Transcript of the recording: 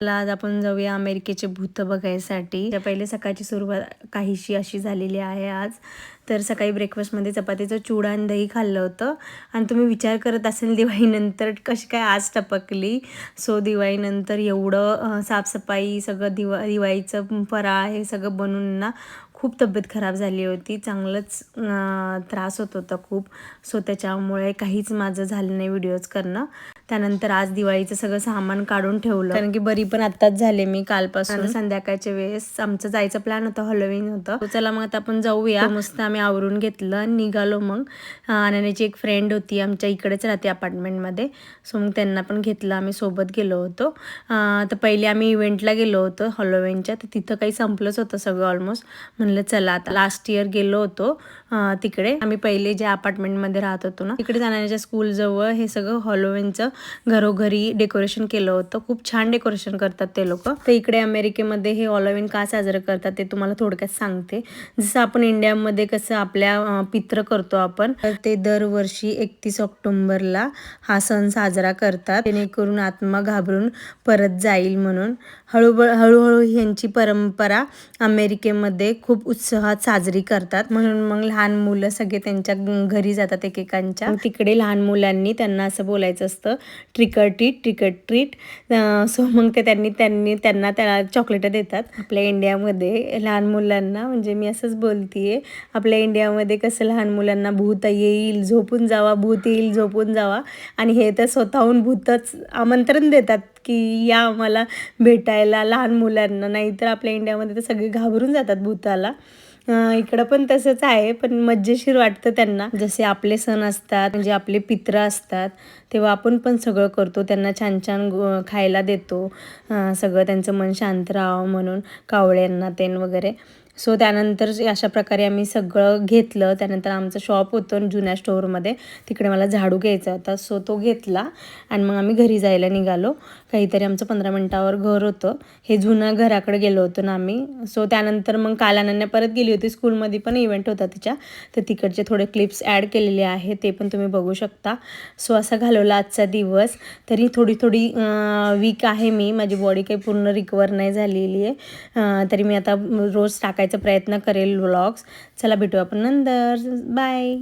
चला आज आपण जाऊया अमेरिकेचे भूत बघायसाठी. त्या पहिले सकाळची सुरुवात काहीशी अशी झालेली आहे आज. तर सकाळी ब्रेकफास्टमध्ये चपातीचं चुडा आणि दही खाल्लं होतं. आणि तुम्ही विचार करत असेल दिवाळीनंतर कशी काय आज टपकली? सो दिवाळीनंतर एवढं साफसफाई सगळं दिवा दिवाळीचं फराळ हे सगळं बनवून ना खूप तब्येत खराब झाली होती. चांगलंच त्रास होत होता खूप. सो त्याच्यामुळे काहीच माझं झालं नाही व्हिडिओज करणं. त्यानंतर आज दिवाळीचं सगळं सामान काढून ठेवलं. कारण की बरी पण आत्ताच झाले मी कालपासून. संध्याकाळच्या वेळेस आमचं जायचं प्लॅन होतं हॉलोविन होतं. So चला मग आता आपण जाऊया. मस्त आम्ही आवरून घेतलं आणि निघालो मग. अनन्याची एक फ्रेंड होती आमच्या इकडेच राहते अपार्टमेंटमध्ये सो मग त्यांना पण घेतलं आम्ही सोबत गेलो होतो. तर पहिले आम्ही इव्हेंटला गेलो होतो हॉलोविनच्या तर तिथं काही संपलंच होतं सगळं ऑलमोस्ट म्हणलं चला आता लास्ट इयर गेलो होतो तिकडे. आम्ही पहिले ज्या अपार्टमेंटमध्ये राहत होतो ना तिकडे जाण्याच्या स्कूल जवळ हे सगळं हॉलोविनचं घरोघरी डेकोरेशन केलं होतं. खूप छान डेकोरेशन करतात ते लोक. तर इकडे अमेरिकेमध्ये हे हॉलोविन का साजरं करतात ते तुम्हाला थोडक्यात सांगते. जसं आपण इंडियामध्ये कसं आपल्या पित्र करतो आपण तर ते दरवर्षी एकतीस ऑक्टोंबरला हा सण साजरा करतात. जेणेकरून आत्मा घाबरून परत जाईल म्हणून. हळूहळू हळूहळू ह्यांची परंपरा अमेरिकेमध्ये खूप उत्साहात साजरी करतात. म्हणून मग लहान मुलं सगळे त्यांच्या घरी जातात एकेकांच्या. तिकडे लहान मुलांनी त्यांना असं बोलायचं असतं trick or treat trick or treat so मग ते त्यांनी त्यांनी त्यांना त्याला चॉकलेटं देतात. आपल्या इंडियामध्ये लहान मुलांना म्हणजे मी असंच बोलतीये आपल्या इंडियामध्ये कसं लहान मुलांना भूत येईल झोपून जावा भूत येईल झोपून जावा. आणि हे तर स्वतःहून भूतच आमंत्रण देतात की या आम्हाला भेटायला लहान मुलांना. नाहीतर आपल्या इंडियामध्ये तर सगळे घाबरून जातात भूताला. इकडं पण तसंच आहे पण मज्जेशीर वाटतं त्यांना. जसे आपले सण असतात म्हणजे आपले पित्र असतात तेव्हा आपण पण सगळं करतो. त्यांना छान छान खायला देतो. सगळं त्यांचं मन शांत राहावं म्हणून कावळ्यांना तेन वगैरे. सो त्यानंतर अशा प्रकारे आम्ही सगळं घेतलं. त्यानंतर आमचं शॉप होतं जुन्या स्टोअरमध्ये तिकडे मला झाडू घ्यायचा होता. सो तो घेतला आणि मग आम्ही घरी जायला निघालो. काहीतरी आमचं पंधरा मिनटावर घर होतं. हे जुनं घराकडे गेलो होतो ना आम्ही. सो त्यानंतर मग काल अनन्या परत गेली होती. स्कूलमध्ये पण इव्हेंट होता तिच्या. तर तिकडचे थोडे क्लिप्स ॲड केलेले आहे. ते पण तुम्ही बघू शकता. सो असा घालवला आजचा दिवस. तरी थोडी थोडी वीक आहे मी. माझी बॉडी काही पूर्ण रिकवर नाही झालेली आहे तरी मी आता रोज टाकायचं प्रयत्न करेल व्लॉग्स चला भेटू आपण नंतर. बाय